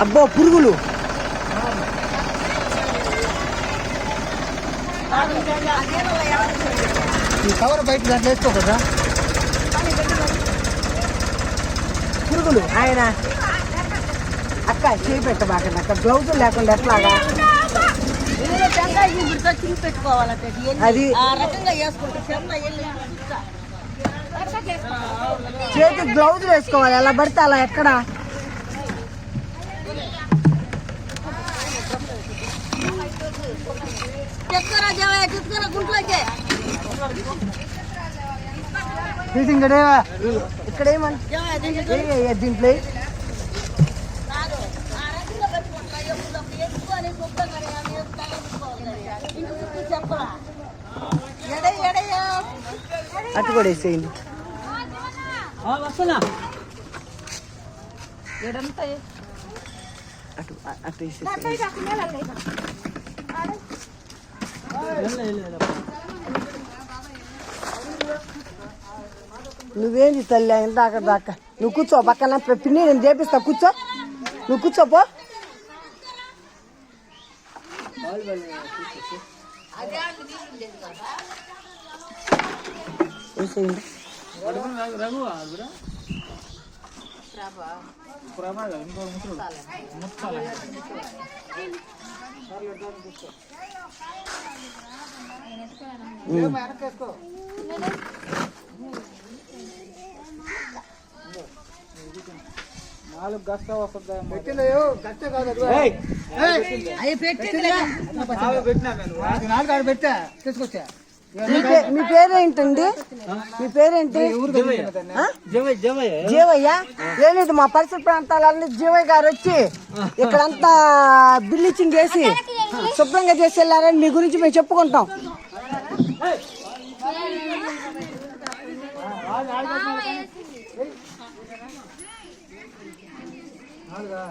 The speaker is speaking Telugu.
అబ్బో పురుగులు. ఈ కవర్ బయట దాంట్లో కదా. పురుగులు. ఆయన. అక్క చేయి పెట్టబాకండి అక్క. గ్లౌజ్ లేకుండా ఎట్లాగా? అది చేతి గ్లౌజ్ వేసుకోవాలి. ఎలా పడితే అలా ఎక్కడా? తీసి ఇక్కడ జవయ దీంట్లో అటు కూడా వేసేయండి. వస్తున్నా. ఎడంతా అటు అటు నువ్వేంది తల్లి? ఇందాక దాకా నువ్వు కూర్చో పక్కన పిన్ని నేను చేపిస్తా. కూర్చో. నువ్వు కూర్చోపో వేసేయండి నాలుగు గస్త వస్తుంది పెట్టిందయ్యో గచ్చ కాదు అది. ఏయ్, అవి పెట్టింది అది నాలుగు ఆడ పెట్టా. తీసుకొచ్చా? మీ పేరేంటండి? మీ పేరేంటి? జీవయ్య లేదు మా పరిసర ప్రాంతాలన్నీ జీవయ్య గారు వచ్చి ఇక్కడంతా బిల్లిచింగ్ వేసి శుభ్రంగా చేసి వెళ్ళారని మీ గురించి మేము చెప్పుకుంటాం. నాలుగా